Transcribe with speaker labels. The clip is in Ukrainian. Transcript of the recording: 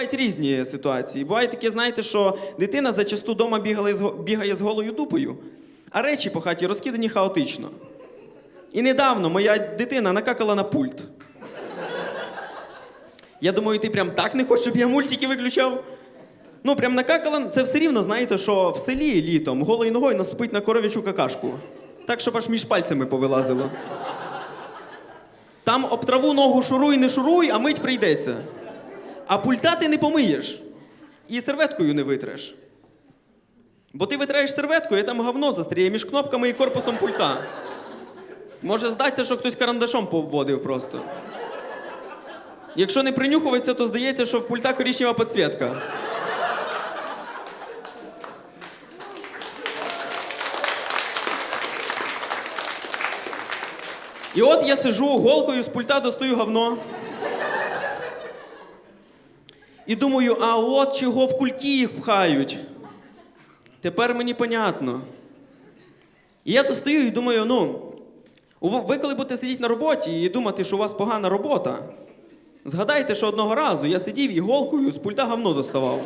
Speaker 1: бувають різні ситуації. Буває таке, знаєте, що дитина зачасту вдома бігає з голою дупою, а речі по хаті розкидані хаотично. І недавно моя дитина накакала на пульт. Я думаю, ти прям так не хочеш, щоб я мультики виключав. Ну, прям накакала, це все рівно, знаєте, що в селі літом голою ногою наступить на коров'ячу какашку. Так, щоб аж між пальцями повилазило. Там об траву ногу шуруй, не шуруй, а мить прийдеться. А пульта ти не помиєш. І серветкою не витреш. Бо ти витираєш серветкою, і там говно застріє між кнопками і корпусом пульта. Може здатися, що хтось карандашом повводив просто. Якщо не принюхуватися, то здається, що в пульта коричнева підсвітка. І от я сижу голкою з пульта достаю говно. І думаю, а от чого в кульки їх пхають. Тепер мені понятно. І я достаю і думаю, ну, ви коли будете сидіти на роботі і думати, що у вас погана робота, згадайте, що одного разу я сидів і голкою з пульта говно доставав.